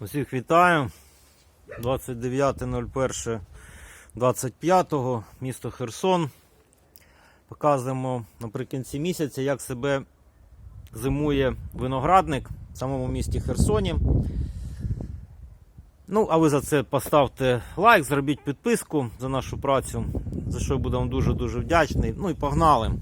Усіх вітаю. 29.01.25 місто Херсон. Показуємо наприкінці місяця, як себе зимує виноградник в самому місті Херсоні. Ну, а ви за це поставте лайк, зробіть підписку за нашу працю, за що я буду вам дуже-дуже вдячний. Ну і погнали.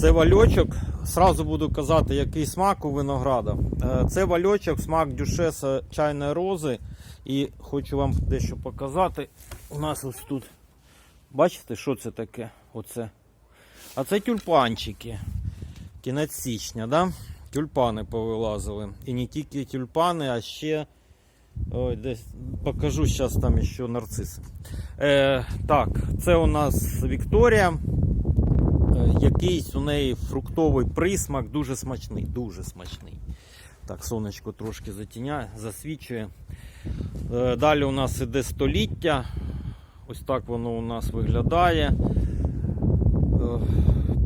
Це вальочок. Сразу буду казати, який смак у винограда. Е, Це вальочок, смак дюшеса чайної рози. І хочу вам дещо показати. У нас ось тут. Бачите, що це таке? Оце. А це тюльпанчики. Кінець січня, да? Тюльпани повилазили. І не тільки тюльпани, а ще. Ой, десь покажу зараз там ще нарциси. Е, так, це у нас Вікторія. Якийсь у неї фруктовий присмак, дуже смачний, дуже смачний. Так, сонечко трошки затіняє, засвічує. Е, Далі у нас іде століття. Ось так воно у нас виглядає. Е,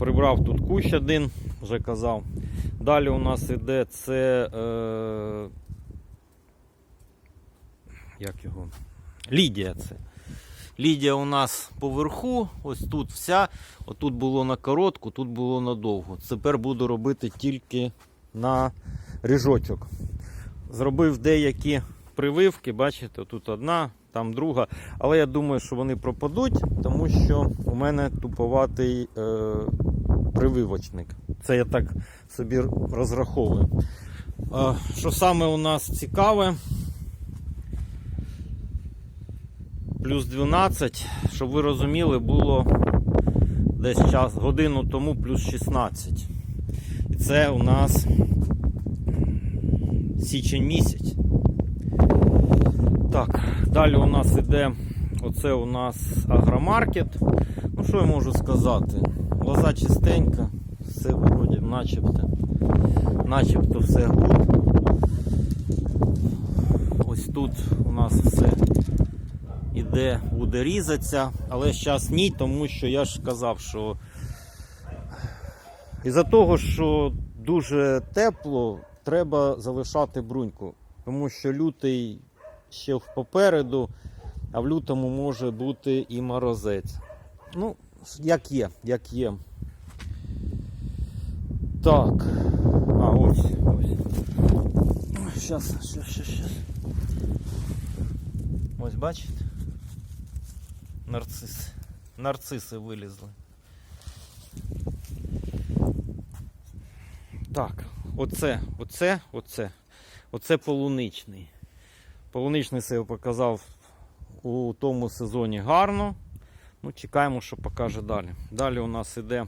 Прибрав тут кущ один, вже казав. Далі у нас іде це. Е, як його? Лідія це. Лідія у нас поверху, ось тут вся. Отут було на коротку, тут було на довгу. Тепер буду робити тільки на ріжочок. Зробив деякі прививки, бачите, тут одна, там друга. Але я думаю, що вони пропадуть, тому що у мене туповатий е, прививочник. Це я так собі розраховую. Е, що саме у нас цікаве? Плюс 12, щоб ви розуміли, було десь час, годину тому плюс 16. І це у нас січень місяць. Так, далі у нас іде оце у нас агромаркет. Ну, що я можу сказати? Лоза чистенька, все вроді начебто. Начебто все гуд. Ось тут у нас все іде, буде різатися, але зараз ні, тому що я ж казав, що із-за того, що дуже тепло, треба залишати бруньку, тому що лютий ще попереду, а в лютому може бути і морозець. Ну, як є, як є. Так. А, ось, ось. Щас, щас, щас. Ось бачите? Нарциси. Нарциси вилізли. Так, оце, оце, оце. Оце полуничний. Полуничний себе показав у тому сезоні гарно. Ну, чекаємо, що покаже далі. Далі у нас іде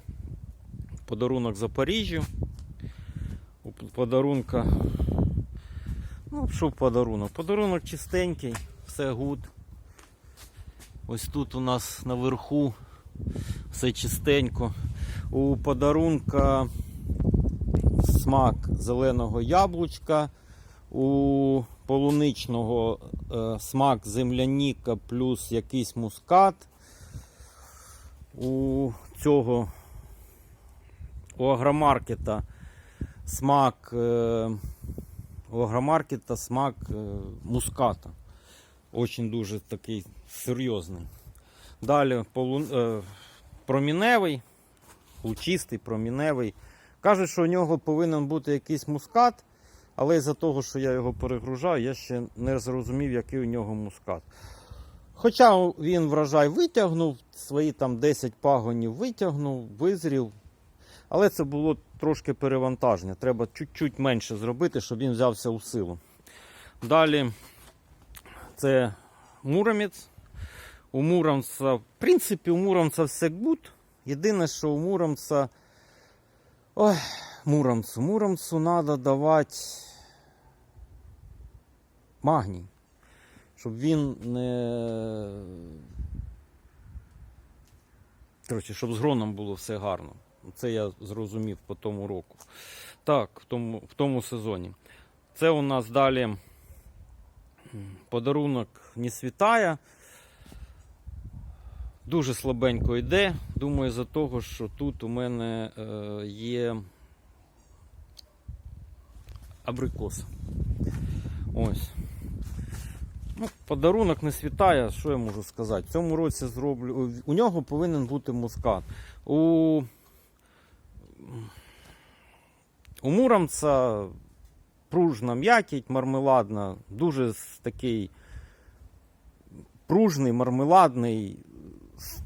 подарунок Запоріжжю. Подарунка. Ну, що подарунок? Подарунок чистенький, все гуд. Ось тут у нас наверху все чистенько. У подарунка смак зеленого яблучка, у полуничного е, смак земляніка плюс якийсь мускат. У цього у агромаркета смак е, у агромаркета смак е, муската. Очень дуже такий серйозний. Далі е, проміневий, лучистий, проміневий. Кажуть, що у нього повинен бути якийсь мускат, але із-за того, що я його перегружаю, я ще не зрозумів, який у нього мускат. Хоча він врожай витягнув, свої там 10 пагонів витягнув, визрів. Але це було трошки перевантаження. Треба чуть-чуть менше зробити, щоб він взявся у силу. Далі це Муромець. У Муромця, в принципі, у Муромця все гуд. Єдине, що у Муромця. Ой, Муромцю. Муромцю треба давати магній. Щоб він не. Коротше, щоб з гроном було все гарно. Це я зрозумів по тому року. Так, в тому, в тому сезоні. Це у нас далі подарунок не світає. Дуже слабенько йде. Думаю, за того, що тут у мене е, є абрикос. Ось. Ну, подарунок не світає, що я можу сказати. В цьому році зроблю. У нього повинен бути мускат. У, у Муромця пружна м'якіть, мармеладна, дуже такий пружний, мармеладний,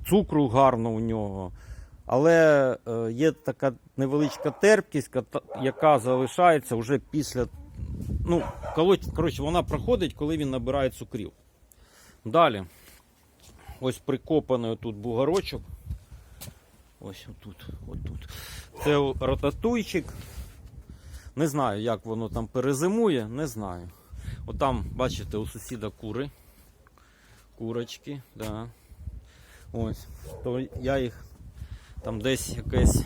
цукру гарно у нього. Але е, є така невеличка терпкість, яка залишається вже після. Ну, коротше, вона проходить, коли він набирає цукрів. Далі. Ось прикопаний тут бугорочок. Ось отут, отут. Це рататуйчик. Не знаю, як воно там перезимує, не знаю. Отам, бачите, у сусіда кури. Курочки, да. Ось. То я їх там десь якесь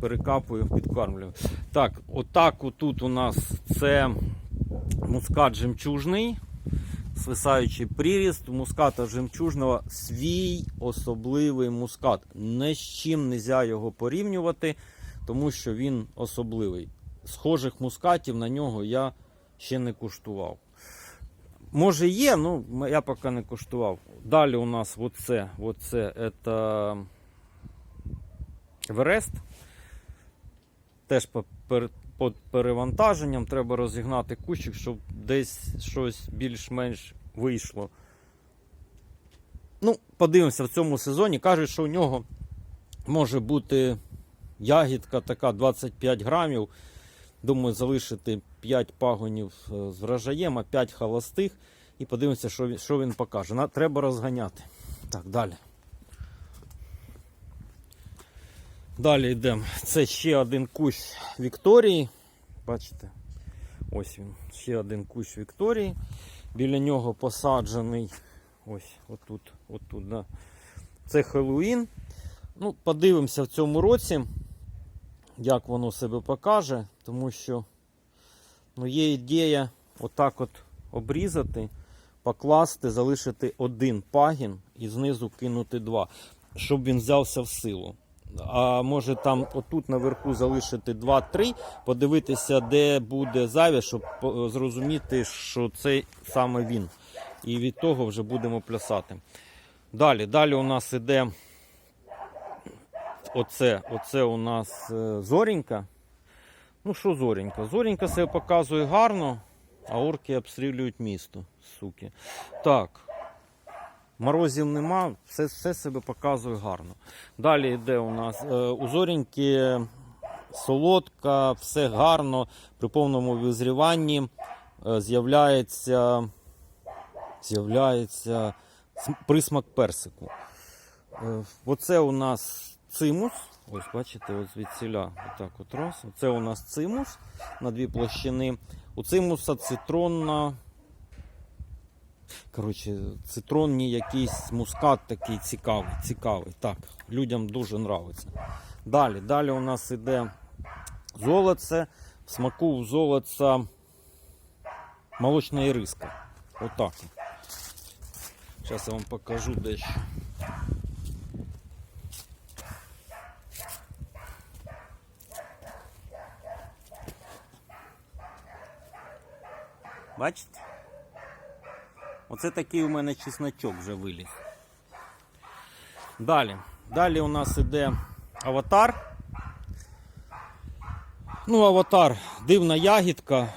перекапую, підкармлюю. Так, отак тут у нас це мускат жемчужний, свисаючий приріст. Муската жемчужного свій особливий мускат. Ні з чим не можна його порівнювати, тому що він особливий. Схожих мускатів на нього я ще не куштував. Може є, ну я поки не куштував. Далі у нас оце, оце це Верест. Теж під перевантаженням треба розігнати кущик, щоб десь щось більш-менш вийшло. Ну, подивимося в цьому сезоні. Кажуть, що у нього може бути ягідка така 25 грамів. Думаю, залишити 5 пагонів е, з врожаєм, а 5 холостих. І подивимося, що він, що він покаже. На, треба розганяти. Так, далі. Далі йдемо. Це ще один кущ Вікторії. Бачите? Ось він. Ще один кущ Вікторії. Біля нього посаджений. Ось отут. отут да. Це Хеллоуін. Ну, подивимося в цьому році, як воно себе покаже, тому що ну, є ідея отак от обрізати, покласти, залишити один пагін і знизу кинути два, щоб він взявся в силу. А може там отут наверху залишити 2-3, подивитися, де буде зайве, щоб зрозуміти, що це саме він. І від того вже будемо плясати. Далі, далі у нас іде оце, оце у нас е, зорінька. Ну що зорінька? Зорінька себе показує гарно, а орки обстрілюють місто, суки. Так. Морозів нема, все, все себе показує гарно. Далі йде у нас е, у зоріньки солодка, все гарно, при повному визріванні е, з'являється, з'являється присмак персику. Оце у нас цимус. Ось, бачите, ось звідсіля. Отак от раз. Оце у нас цимус на дві площини. У цимуса цитронна. Коротше, цитронні якийсь мускат такий цікавий. цікавий. Так, людям дуже нравиться. Далі, далі у нас іде золоце. В смаку у золоця молочна іриска. Отак. Зараз я вам покажу дещо. Бачите? Оце такий у мене чесночок вже виліз. Далі. Далі у нас іде аватар. Ну, аватар, дивна ягідка,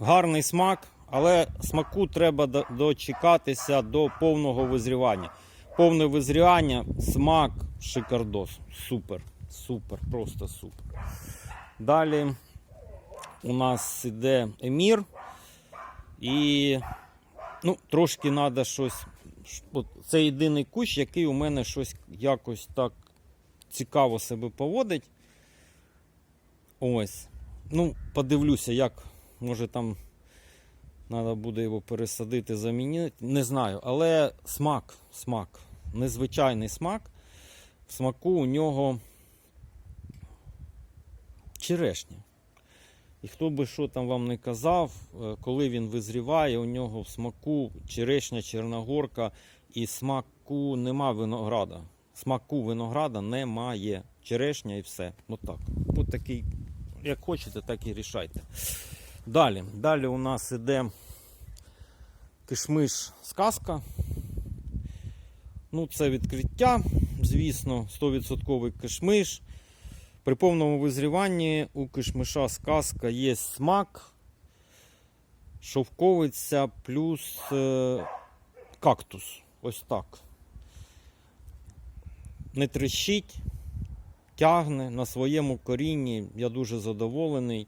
гарний смак, але смаку треба дочекатися до повного визрівання. Повне визрівання, смак, шикардос. Супер, супер, просто супер. Далі у нас іде емір. І ну, трошки треба щось. От це єдиний кущ, який у мене щось якось так цікаво себе поводить. Ось. Ну, подивлюся, як може там треба буде його пересадити, замінити. Не знаю, але смак, смак, незвичайний смак. В смаку у нього черешня. І хто би що там вам не казав, е, коли він визріває, у нього в смаку черешня, черногорка і смаку нема винограда. Смаку винограда немає. Черешня і все. Отак. От такий, як хочете, так і рішайте. Далі. Далі у нас іде кишмиш сказка. Ну, це відкриття, звісно, 100% кишмиш. При повному визріванні у кишмиша сказка є смак, шовковиця плюс е, кактус. Ось так. Не трещить, тягне на своєму корінні. Я дуже задоволений.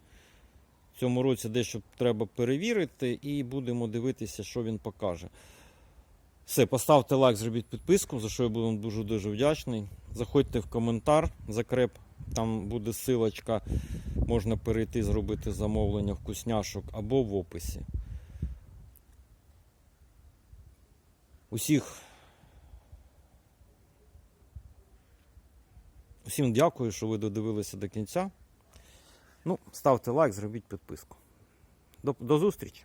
В цьому році дещо треба перевірити і будемо дивитися, що він покаже. Все, поставте лайк, зробіть підписку, за що я буду вам дуже-дуже вдячний. Заходьте в коментар, закреп, там буде силочка, можна перейти, зробити замовлення вкусняшок або в описі. Усіх. Усім дякую, що ви додивилися до кінця. Ну, ставте лайк, зробіть підписку. До, до зустрічі!